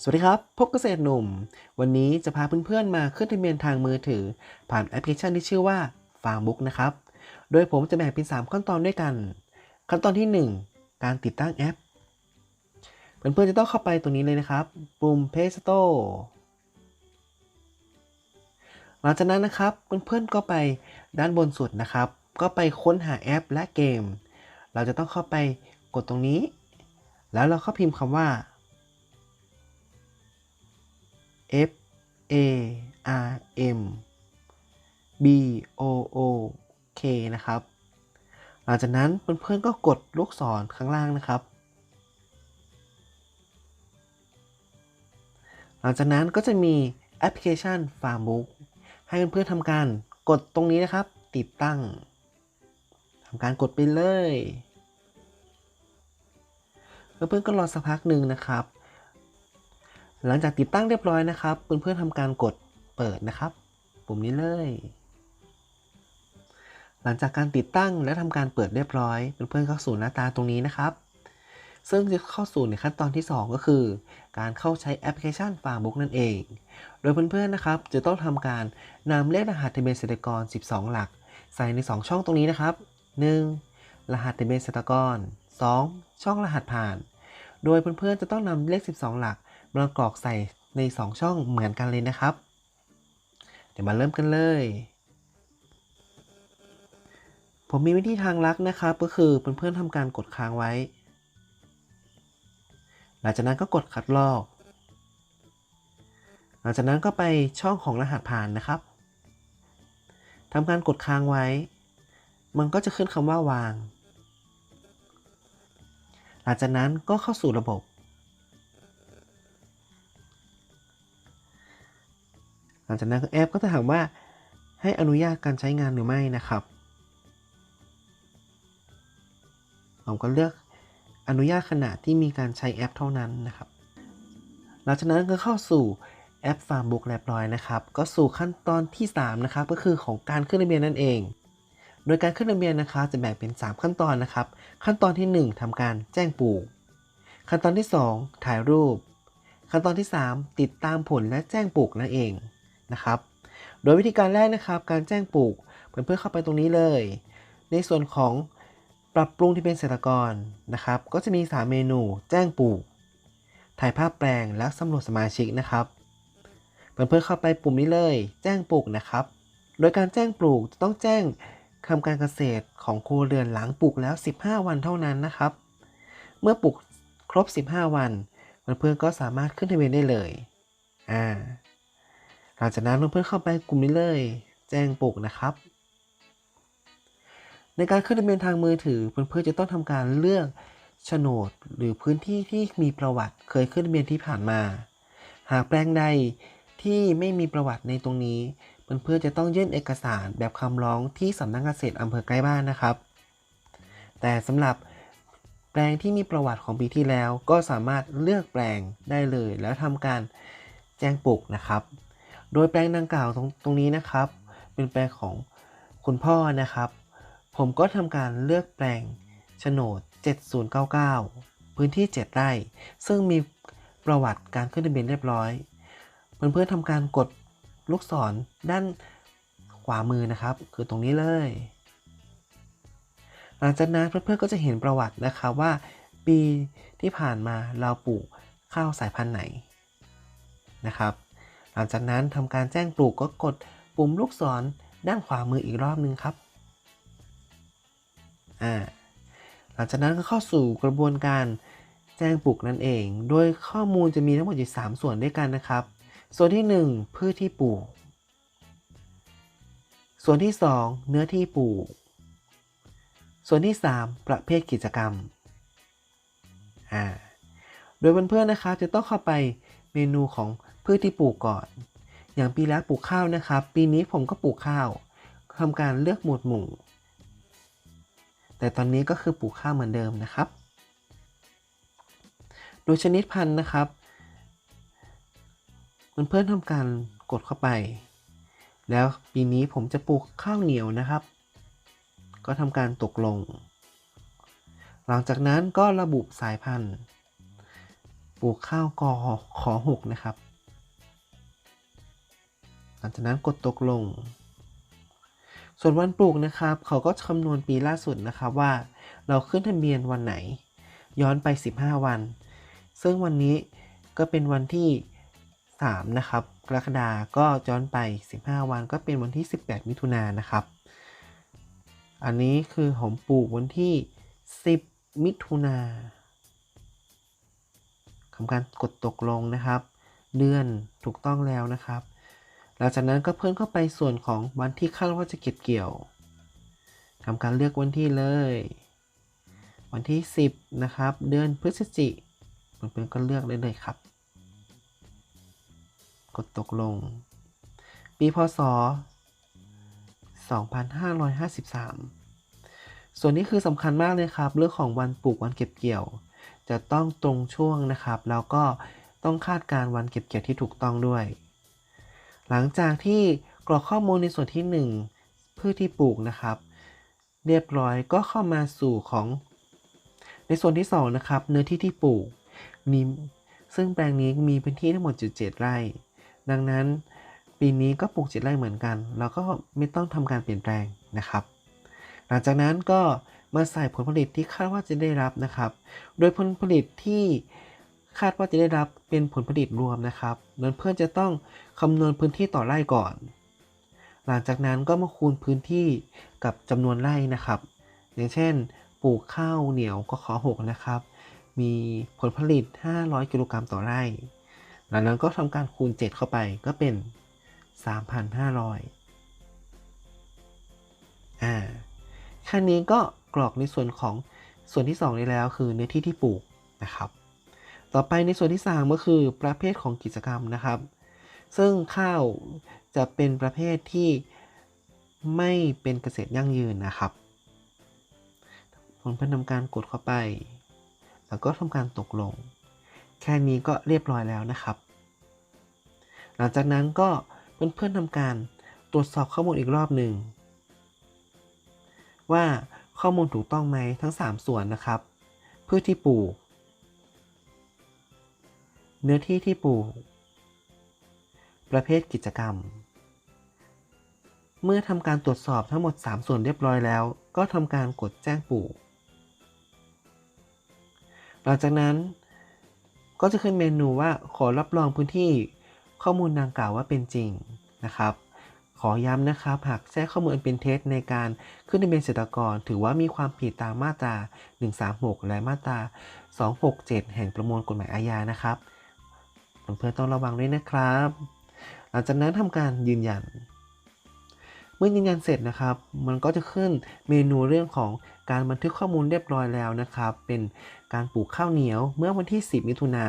สวัสดีครับ พบเกษตรหนุ่ม วันนี้จะพาเพื่อนๆมาขึ้นทะเบียนทางมือถือ ผ่านแอปพลิเคชันที่ชื่อว่า Farmbook นะครับ โดยผมจะแบ่งเป็น 3 ขั้นตอนด้วยกัน ขั้นตอนที่ 1 การติดตั้งแอป เพื่อนๆจะต้องเข้าไปตรงนี้เลยนะครับ ปุ่ม Play Store หลังจากนั้นนะครับเพื่อนๆก็ไปด้านบนสุดนะครับ ก็ไปค้นหาแอปและเกม เราจะต้องเข้าไปกดตรงนี้ แล้วเราเข้าพิมพ์คำว่า F A R M B O O K นะครับ หลังจากนั้นเพื่อนๆก็กดลูกศรข้างล่างนะครับ หลังจากนั้นก็จะมีแอปพลิเคชัน Farmbook ให้เพื่อนๆทำการกดตรงนี้นะครับ ติดตั้งทำการกดไปเลย เพื่อนๆก็รอสักพักหนึ่งนะครับ หลังจากติดตั้งเรียบร้อยนะครับ เพื่อนๆทำการกดเปิดนะครับ ปุ่มนี้เลย หลังจากการติดตั้งและทำการเปิดเรียบร้อย เพื่อนๆเข้าสู่หน้าตาตรงนี้นะครับ ซึ่งจะเข้าสู่ในขั้นตอนที่ 2 ก็คือ การเข้าใช้แอปพลิเคชัน Farmbook นั่นเอง โดยเพื่อนๆนะครับ จะต้องทำการนำเลขรหัสทะเบียนเกษตรกร 12 หลัก ใส่ใน 2 ช่องตรงนี้นะครับ 1. รหัสทะเบียนเกษตรกร 2. ช่องรหัสผ่าน โดยเพื่อนๆจะต้องนำเลข 12 หลัก มากรอกใส่ใน 2 ช่องเหมือนกันเลยนะครับ เดี๋ยวมาเริ่มกันเลย ผมมีวิธีทางลักนะครับ ก็คือเพื่อนๆทำการกดค้างไว้ หลังจากนั้นก็กดคัดลอก หลังจากนั้นก็ไปช่องของรหัสผ่านนะครับทำการกดค้างไว้ มันก็จะขึ้นคำว่าวาง หลังจากนั้นก็เข้าสู่ระบบ ลังจากนั้นแอปก็จะถามว่าให้อนุญาตการใช้งานหรือไม่นะครับผมก็เลือกอนุญาตขณะที่มีการใช้แอปเท่านั้นนะครับ หลังจากนั้นก็เข้าสู่แอป Farmbook เรียบร้อยนะครับ ก็สู่ขั้นตอนที่ 3 นะครับ ก็คือของการขึ้นทะเบียนนั่นเอง โดยการขึ้นทะเบียนนะครับจะแบ่งเป็น 3 ขั้นตอนนะครับ ขั้นตอนที่ 1ทำการแจ้งปลูก ขั้นตอนที่ 2 ถ่ายรูป ขั้นตอนที่ 3 ติดตามผลและแจ้งปลูกนั่นเอง นะครับ โดยวิธีการแรกนะครับ การแจ้งปลูกเพื่อนๆเข้าไปตรงนี้เลย ในส่วนของปรับปรุงที่เป็นเกษตรกรนะครับ ก็จะมี 3 เมนู แจ้งปลูก ถ่ายภาพแปลง และสำรวจสมาชิกนะครับ เพื่อนๆเข้าไปปุ่มนี้เลย แจ้งปลูกนะครับ โดยการแจ้งปลูกจะต้องแจ้งทำการเกษตรของครัวเรือนหลังปลูกแล้ว 15 วันเท่านั้นนะครับ เมื่อปลูกครบ 15 วัน เพื่อนๆก็สามารถขึ้นทะเบียนได้เลย อ่า ลังจากนั้นเพื่อนๆเข้าไปกลุ่มนี้เลย แจ้งปลูกนะครับ ในการขึ้นทะเบียนทางมือถือเพื่อนๆจะต้องทำการเลือกโฉนดหรือพื้นที่ที่มีประวัติเคยขึ้นทะเบียนที่ผ่านมา หากแปลงใดที่ไม่มีประวัติในตรงนี้ เพื่อนๆจะต้องยื่นเอกสารแบบคำร้องที่สำนักเกษตรอำเภอใกล้บ้านนะครับ แต่สำหรับแปลงที่มีประวัติของปีที่แล้ว ก็สามารถเลือกแปลงได้เลย แล้วทำการแจ้งปลูกนะครับ โดยแปลงดังกล่าวตรงตรงนี้นะครับ เป็นแปลงของคุณพ่อนะครับ ผมก็ทำการเลือกแปลงโฉนด 7099 พื้นที่ 7 ไร่ ซึ่งมีประวัติการขึ้นทะเบียนเรียบร้อย เพื่อนๆทำการกดลูกศรด้านขวามือนะครับ คือตรงนี้เลย หลังจากนั้นเพื่อนๆก็จะเห็นประวัตินะครับว่า ปีที่ผ่านมาเราปลูกข้าวสายพันธุ์ไหนนะครับ หลังจากนั้นทำการแจ้งปลูกก็กดปุ่มลูกศรด้านขวามืออีกรอบนึงครับ อ่า หลังจากนั้นก็เข้าสู่กระบวนการแจ้งปลูกนั่นเอง โดยข้อมูลจะมีทั้งหมดอยู่ 3 ส่วนด้วยกันนะครับ ส่วนที่ 1 พืชที่ปลูก ส่วนที่ 2 เนื้อที่ปลูก ส่วนที่ 3 ประเภทกิจกรรม อ่า โดยเพื่อนๆนะครับจะต้องเข้าไปเมนูของ พืชที่ปลูกก่อน อย่างปีแล้วปลูกข้าวนะครับ ปีนี้ผมก็ปลูกข้าวทำการเลือกหมวดหมู่ แต่ตอนนี้ก็คือปลูกข้าวเหมือนเดิมนะครับ โดยชนิดพันธุ์นะครับเพื่อนๆทำการกดเข้าไป แล้วปีนี้ผมจะปลูกข้าวเหนียวนะครับ ก็ทำการตกลง หลังจากนั้นก็ระบุสายพันธุ์ ปลูกข้าวกอขอหกนะครับ หลังจากนั้นกดตกลง ส่วนวันปลูกนะครับ เขาก็คำนวณปีล่าสุดนะครับว่า เราขึ้นทะเบียนวันไหน ย้อนไป 15 วัน ซึ่งวันนี้ก็เป็นวันที่ 3 นะครับกรกฎาก็ย้อนไป 15 วัน ก็เป็นวันที่ 18 มิถุนายนนะครับ อันนี้คือผมปลูกวันที่ 10 มิถุนาทำการกดตกลงนะครับ เดือนถูกต้องแล้วนะครับ หลังจากนั้นก็เพิ่มเข้าไปส่วนของวันที่คาดว่าจะเก็บเกี่ยวทำการเลือกวันที่เลย วันที่ 10 นะครับ เดือนพฤศจิกเพื่อนๆก็เลือกได้เลยครับ กดตกลง ปีพศ 2553 ส่วนนี้คือสำคัญมากเลยครับ เรื่องของวันปลูกวันเก็บเกี่ยว จะต้องตรงช่วงนะครับ แล้วก็ต้องคาดการวันเก็บเกี่ยวที่ถูกต้องด้วย หลังจากที่กรอกข้อมูลในส่วนที่ 1 พืชที่ปลูกนะครับ เรียบร้อยก็เข้ามาสู่ของ ในส่วนที่ 2 นะครับ เนื้อที่ที่ปลูกมีซึ่งแปลงนี้มีพื้นที่ทั้งหมดจุด7ไร่ ดังนั้นปีนี้ก็ปลูก7ไร่เหมือนกัน เราก็ไม่ต้องทำการเปลี่ยนแปลงนะครับ หลังจากนั้นก็มาใส่ผลผลิตที่คาดว่าจะได้รับนะครับ โดยผลผลิตที่ คาดว่าจะได้รับเป็นผลผลิตรวมนะครับนั้นเพื่อนจะต้องคำนวณพื้นที่ต่อไร่ก่อน หลังจากนั้นก็มาคูณพื้นที่กับจำนวนไร่นะครับ อย่างเช่น ปลูกข้าวเหนียวก็ขอ6นะครับ มีผลผลิต 500 กิโลกรัมต่อไร่ หลังนั้นก็ทำการคูณ 7 เข้าไปก็เป็น 3,500 อ่าแค่นี้ก็กรอกในส่วนของส่วนที่ 2 ได้แล้วคือเนื้อที่ที่ปลูกนะครับ ต่อไปในส่วนที่ 3 ก็คือประเภทของกิจกรรมนะครับ ซึ่งข้าวจะเป็นประเภทที่ไม่เป็นเกษตรยั่งยืนนะครับผมเพื่อนทำการกดเข้าไป แล้วก็ทำการตกลง แค่นี้ก็เรียบร้อยแล้วนะครับ หลังจากนั้นก็เพื่อนๆทำการตรวจสอบข้อมูลอีกรอบหนึ่งว่าข้อมูลถูกต้องไหมทั้ง 3 ส่วนนะครับ พืชที่ปลูก เนื้อที่ที่ปลูก ประเภทกิจกรรม เมื่อทำการตรวจสอบทั้งหมด 3 ส่วนเรียบร้อยแล้ว ก็ทำการกดแจ้งปลูก หลังจากนั้นก็จะขึ้นเมนูว่าขอรับรองพื้นที่ข้อมูลดังกล่าวว่าเป็นจริงนะครับ ขอย้ำนะครับ หากแทรกข้อมูลอันเป็นเท็จในการขึ้นทะเบียนเกษตรกร ถือว่ามีความผิดตามมาตรา 136 และมาตรา 267 แห่งประมวลกฎหมายอาญานะครับ เพื่อนต้องระวังด้วยนะครับ หลังจากนั้นทำการยืนยัน เมื่อยืนยันเสร็จนะครับ มันก็จะขึ้นเมนูเรื่องของการบันทึกข้อมูลเรียบร้อยแล้วนะครับ เป็นการปลูกข้าวเหนียวเมื่อวันที่ 10 มิถุนา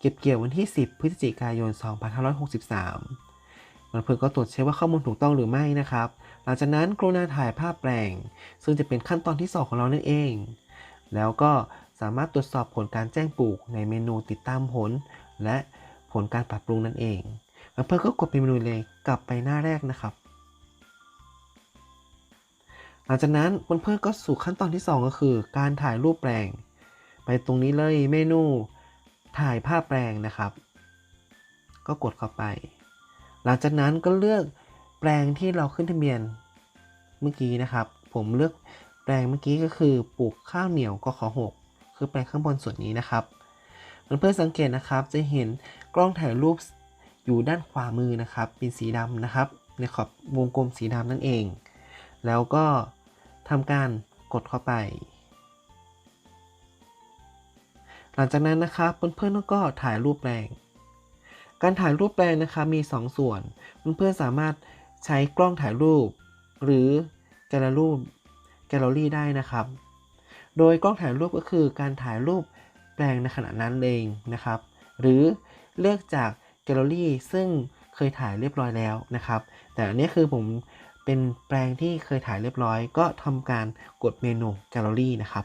เก็บเกี่ยววันที่ 10 พฤศจิกายน 2563มันเพื่อก็ตรวจเช็คว่าข้อมูลถูกต้องหรือไม่นะครับ หลังจากนั้นกรุณาถ่ายภาพแปลง ซึ่งจะเป็นขั้นตอนที่ 2 ของเรานั่นเอง แล้วก็สามารถตรวจสอบผลการแจ้งปลูกในเมนูติดตามผล และผลการปรับปรุงนั่นเองเพื่อก็กดไปเมนูเลยกลับไปหน้าแรกนะครับหลังจากนั้นเพื่อนๆก็สู่ขั้นตอนที่ 2 ก็คือ การถ่ายรูปแปลง ไปตรงนี้เลยเมนูถ่ายภาพแปลงนะครับ ก็กดเข้าไป หลังจากนั้นก็เลือกแปลงที่เราขึ้นทะเบียนเมื่อกี้นะครับ ผมเลือกแปลงเมื่อกี้ก็คือปลูกข้าวเหนียวก็ขอ6คือแปลงข้างบนส่วนนี้นะครับ เพื่อนๆสังเกตนะครับ จะเห็นกล้องถ่ายรูปอยู่ด้านขวามือนะครับ เป็นสีดำนะครับ ในขอบวงกลมสีดำนั่นเอง แล้วก็ทำการกดเข้าไป หลังจากนั้นนะครับเพื่อนๆก็ถ่ายรูปแปลง การถ่ายรูปแปลงนะครับมี 2 ส่วน เพื่อนๆสามารถใช้กล้องถ่ายรูป หรือแกลเลอรี่แกลเลอรี่ได้นะครับ โดยกล้องถ่ายรูปก็คือการถ่ายรูป แปลงในขณะนั้นเองนะครับ หรือเลือกจากแกลเลอรี่ซึ่งเคยถ่ายเรียบร้อยแล้วนะครับ แต่อันนี้คือผมเป็นแปลงที่เคยถ่ายเรียบร้อย ก็ทำการกดเมนูแกลเลอรี่นะครับ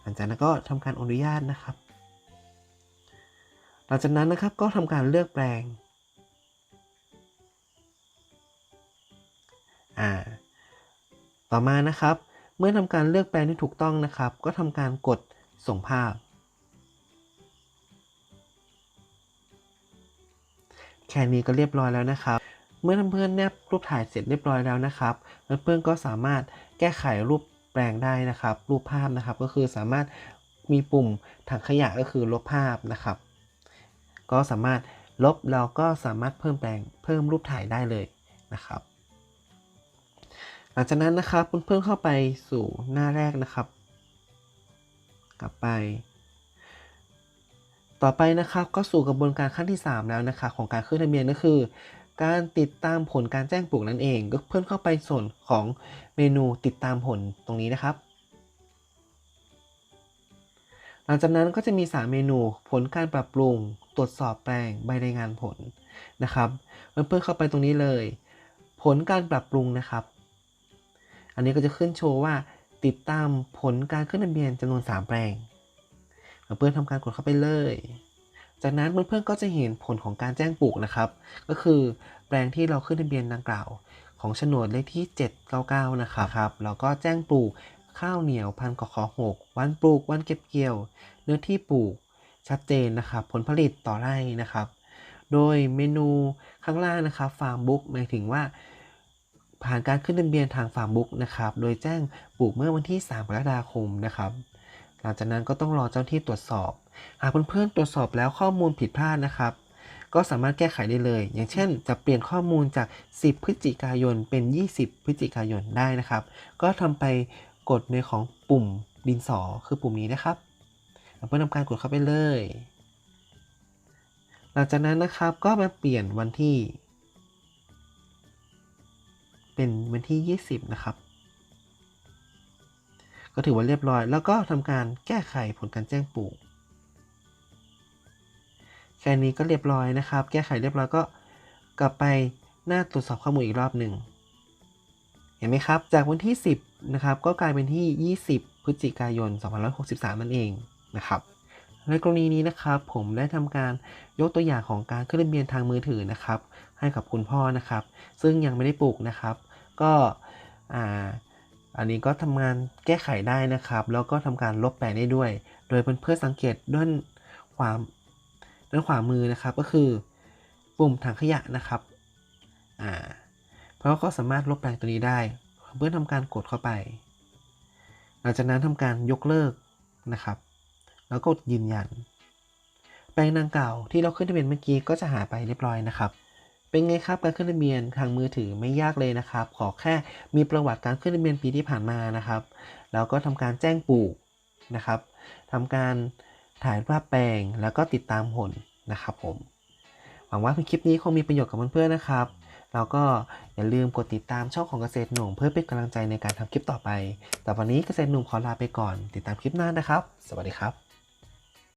หลังจากนั้นก็ทำการอนุญาตนะครับ หลังจากนั้นนะครับก็ทำการเลือกแปลงอ่าต่อมานะครับ เมื่อทำการเลือกแปลงที่ถูกต้องนะครับ ก็ทำการกดส่งภาพ แค่นี้ก็เรียบร้อยแล้วนะครับ เมื่อเพื่อนแนบรูปถ่ายเสร็จเรียบร้อยแล้วนะครับ เพื่อนก็สามารถแก้ไขรูปแปลงได้นะครับ รูปภาพนะครับ ก็คือสามารถมีปุ่มถังขยะก็คือลบภาพนะครับ ก็สามารถลบเราก็สามารถเพิ่มแปลงเพิ่มรูปถ่ายได้เลยนะครับ หลังจากนั้นนะครับเพื่อนๆเข้าไปสู่หน้าแรกนะครับ กลับไป ต่อไปนะครับก็สู่กระบวนการขั้นที่ 3 แล้วนะครับของการขึ้นทะเบียนก็คือ การติดตามผลการแจ้งปลูกนั่นเองก็เพิ่มเข้าไปส่วนของเมนูติดตามผลตรงนี้นะครับ หลังจากนั้นก็จะมี 3 เมนูผลการปรับปรุง ตรวจสอบแปลงใบรายงานผลนะครับเพื่อนๆเข้าไปตรงนี้เลย ผลการปรับปรุงนะครับ อันนี้ก็จะขึ้นโชว์ว่า ติดตามผลการขึ้นทะเบียนจำนวน 3 แปลง เพื่อนทำการกดเข้าไปเลย จากนั้นเพื่อนๆก็จะเห็นผลของการแจ้งปลูกนะครับ ก็คือแปลงที่เราขึ้นทะเบียนดังกล่าว ของโฉนดเลขที่ 799 นะครับครับแล้วก็แจ้งปลูกข้าวเหนียวพันกขอ6วันปลูกวันเก็บเกี่ยว เนื้อที่ปลูกชัดเจนนะครับ ผลผลิตต่อไร่นะครับ โดยเมนูข้างล่างนะครับฟาร์มบุ๊กหมายถึงว่า ผ่านการขึ้นทะเบียนทางฟาร์มบุ๊กนะครับ โดยแจ้งปลูกเมื่อวันที่ 3 กรกฎาคมนะครับ หลังจากนั้นก็ต้องรอเจ้าที่ตรวจสอบ หากเพื่อนๆตรวจสอบแล้วข้อมูลผิดพลาดนะครับ ก็สามารถแก้ไขได้เลย อย่างเช่น จะเปลี่ยนข้อมูลจาก 10 พฤศจิกายนเป็น 20 พฤศจิกายนได้นะครับ ก็ทำไปกดในของปุ่มดินสอคือปุ่มนี้นะครับเพื่อทำการกดเข้าไปเลย หลังจากนั้นนะครับก็มาเปลี่ยนวันที่ เป็นวันที่ 20 นะครับ ก็ถือว่าเรียบร้อย แล้วก็ทำการแก้ไขผลการแจ้งปลูกแค่นี้ก็เรียบร้อยนะครับ แก้ไขเรียบร้อยก็กลับไปหน้าตรวจสอบข้อมูลอีกรอบหนึ่งเห็นไหมครับ จากวันที่ 10 นะครับ ก็กลายเป็นที่ 20 พฤศจิกายน 2563 นั่นเองนะครับในกรณีนี้นะครับผมได้ทำการยกตัวอย่างของการขึ้นทะเบียนทางมือถือนะครับ ให้กับคุณพ่อนะครับ ซึ่งยังไม่ได้ปลูกนะครับ ก็อ่าอันนี้ก็ทำงานแก้ไขได้นะครับ แล้วก็ทำการลบแปลงได้ด้วย โดยเพื่อนๆสังเกตด้านขวาด้านขวามือนะครับ ก็คือปุ่มถังขยะนะครับอ่าเพราะก็สามารถลบแปลงตัวนี้ได้ เพื่อทำการกดเข้าไป หลังจากนั้นทำการยกเลิกนะครับ แล้วกดยืนยัน แปลงดังกล่าวที่เราขึ้นทะเบียนเมื่อกี้ก็จะหายไปเรียบร้อยนะครับ เป็นไงครับการขึ้นทะเบียนทางมือถือไม่ยากเลยนะครับ ขอแค่มีประวัติการขึ้นทะเบียนปีที่ผ่านมานะครับ แล้วก็ทำการแจ้งปลูกนะครับทำการถ่ายภาพแปลงแล้วก็ติดตามผลนะครับผมหวังว่าคลิปนี้คงมีประโยชน์กับเพื่อนๆนะครับแล้วก็อย่าลืมกดติดตามช่องของเกษตรหนุ่มเพื่อเป็นกำลังใจในการทำคลิปต่อไป แต่วันนี้เกษตรหนุ่มขอลาไปก่อน ติดตามคลิปหน้านะครับ สวัสดีครับ